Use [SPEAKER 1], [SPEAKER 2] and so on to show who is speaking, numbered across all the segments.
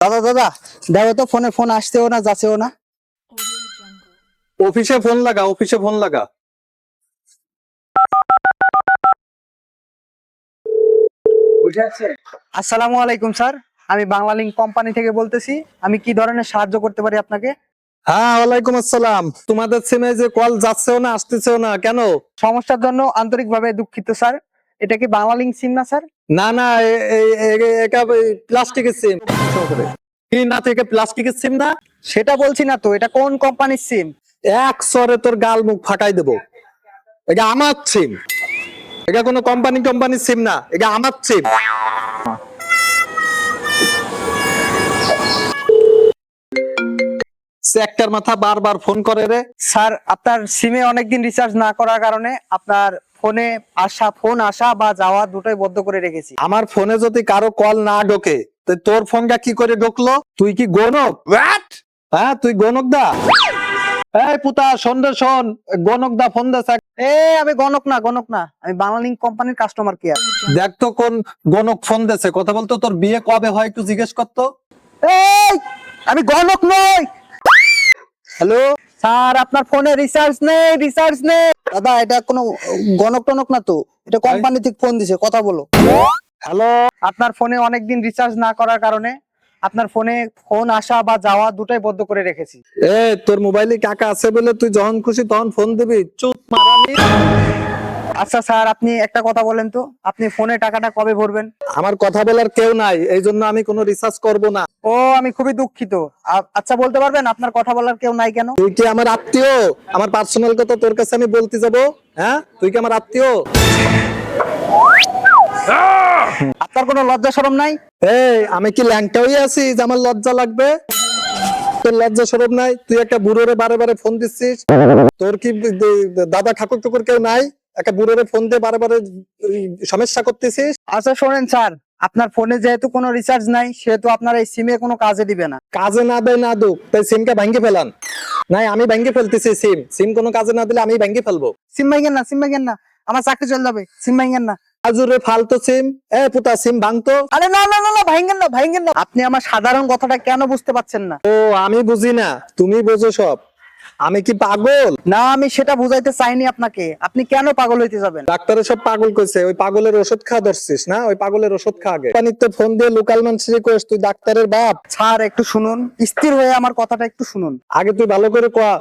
[SPEAKER 1] দাদা দাদা দেখো তো ফোনে ফোন আসছেও না যাচ্ছেও না।
[SPEAKER 2] অফিসে ফোন লাগা অফিসে ফোন লাগা।
[SPEAKER 1] আসসালামু আলাইকুম স্যার। আমি বাংলা লিঙ্ক কোম্পানি থেকে বলতেছি। আমি কি ধরনের সাহায্য করতে পারি আপনাকে?
[SPEAKER 2] হ্যাঁ ওয়ালাইকুম আসসালাম। তোমাদের সিমে যে কল যাচ্ছেও না আসতেছেও না কেন?
[SPEAKER 1] সমস্যার জন্য আন্তরিকভাবে দুঃখিত স্যার। এটা কি বাংলা লিঙ্ক সিম না স্যার?
[SPEAKER 2] না না এটা প্লাস্টিকের সিম না থেকে প্লাস্টিকের সিম না?
[SPEAKER 1] সেটা বলছি না তো এটা কোন কোম্পানির সিম
[SPEAKER 2] এক সরে তোর গাল মুখ ফাটাই দেবো। এটা আমার সিম এটা কোনো কোম্পানি কোম্পানির সিম না। এটা আমার সিম একটা মাথা বারবার ফোন করে রে।
[SPEAKER 1] স্যার আপনার সিমে অনেকদিন রিচার্জ না করার কারণে আপনার ফোনে আসা ফোন আসা বা যাওয়া দুটোই বন্ধ করে রেখেছি।
[SPEAKER 2] আমার ফোনে যদি কারও কল না ঢোকে তোর ফোনটা কি করে ঢুকলো? তুই কি গণক? হ্যাঁ তুই গণক দা। এই পুতা রে শোন। গণক দা ফোন দে
[SPEAKER 1] এ আমি গণক না গণক না। আমি বাংলা লিঙ্ক কোম্পানির কাস্টমার কেয়ার
[SPEAKER 2] দেখ তো কোন গণক ফোন দেছে। কথা বলতো তোর বিয়ে কবে হয় একটু জিজ্ঞেস করতো
[SPEAKER 1] এই আমি গণক নই। হ্যালো স্যার আপনার ফোনে রিচার্জ নেই রিচার্জ নেই। দাদা এটা কোনো গণক টনক না তো? এটা কোম্পানি থেকে ফোন দিছে কথা বলো।
[SPEAKER 2] হ্যালো
[SPEAKER 1] আপনার ফোনে অনেকদিন রিচার্জ না করার কারণে আপনার ফোনে ফোন আসা বা যাওয়া দুটাই বন্ধ করে রেখেছি।
[SPEAKER 2] এ তোর মোবাইলে কাকা আছে বলে তুই যখন খুশি তখন ফোন দিবি। চুপ মারানি
[SPEAKER 1] আচ্ছা স্যার আপনি একটা কথা বলেন তো। আপনি ফোনে টাকাটা কবে ভরবেন?
[SPEAKER 2] আমার কথা বলার কেউ নাই এই জন্য আমি কোনো রিসার্চ করব না।
[SPEAKER 1] ও আমি খুবই দুঃখিত। আ- আচ্ছা বলতে পারবেন আপনার কথা বলার কেউ নাই কেন?
[SPEAKER 2] তুই কি আমার আত্মীয়? আমার পার্সোনাল কথা তোর কাছে আমি বলতে যাব? হ্যাঁ? তুই কি আমার আত্মীয়?
[SPEAKER 1] আপনার কোনো লজ্জা শরম নাই?
[SPEAKER 2] এই আমি কি ল্যাংটা হয়ে আছি যে আমার লজ্জা লাগবে? তোর লজ্জা সরব নাই? তুই একটা বুড়োরে বারে বারে ফোন দিচ্ছিস? তোর কি দাদা ঠাকুর টুকুর কেউ নাই? একটা বুড়োরে ফোন দিয়ে বারে বারে সমস্যা করতেছিস?
[SPEAKER 1] আচ্ছা শোনেন স্যার আপনার ফোনে যেহেতু কোনো রিচার্জ নাই সেহেতু আপনার এই সিমে কোনো কাজে দিবে না।
[SPEAKER 2] কাজে না দেয় না দুক। তাই সিমটা ভাঙ্গে ফেলান। নাই আমি ভাঙ্গে ফেলতেছি সিম সিম কোনো কাজে না দিলে আমি ভাঙ্গে ফেলব।
[SPEAKER 1] সিম ভাঙেন না সিম ভাঙেন না। আমার চাকরি চলে যাবে সিম ভাঙেন না।
[SPEAKER 2] আজুরে ফালতো সিম এ পুতা সিম ভাঙতো।
[SPEAKER 1] আরে না না না না ভাঙেন না ভাঙেন না। আপনি আমার সাধারণ কথাটা কেন বুঝতে পারছেন না?
[SPEAKER 2] ও আমি বুঝি না তুমি বোঝো সব। আমি কি পাগল?
[SPEAKER 1] না আমি সেটা বুঝাইতে চাইনি আপনাকে। আপনি কেন পাগল হইতে যাবেন?
[SPEAKER 2] ডাক্তারে সব পাগল কইছে ওই পাগলের ওষুধ খা ধরছিস না? ওই পাগলের ওষুধ খা আগে। পানিতে ফোন দিয়ে লোকাল মানুষের কইস তুই ডাক্তারের বাপ।
[SPEAKER 1] ছাড় একটু শুনুন স্থির হয়ে আমার কথাটা একটু শুনুন।
[SPEAKER 2] আগে তুই ভালো করে কয়া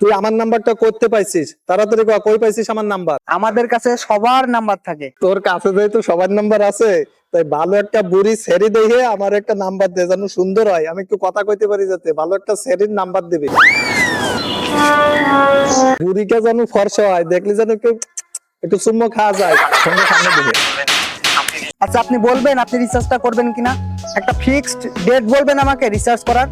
[SPEAKER 2] তুই আমার নাম্বারটা করতে পাইছিস তাড়াতাড়ি কই পাইছিস আমার নাম্বার?
[SPEAKER 1] আমাদের কাছে সবার নাম্বার থাকে।
[SPEAKER 2] তোর কাছে যেহেতু সবার নাম্বার আছে তাই ভালো একটা বুড়ি সেরি দেখে আমার একটা নাম্বার দে যেন সুন্দর হয়। আমি একটু কথা কইতে পারি যাতে ভালো একটা সেরির নাম্বার দিবি। বুড়িকে যেন ফর্সা হয় দেখলি যেন একটু একটু চুম্ম খাওয়া যায়। সঙ্গে সামনে দিকে
[SPEAKER 1] আচ্ছা আপনি বলবেন আপনি রিচার্জটা করবেন কিনা? একটা ফিক্সড ডেট বলবেন আমাকে রিচার্জ করার?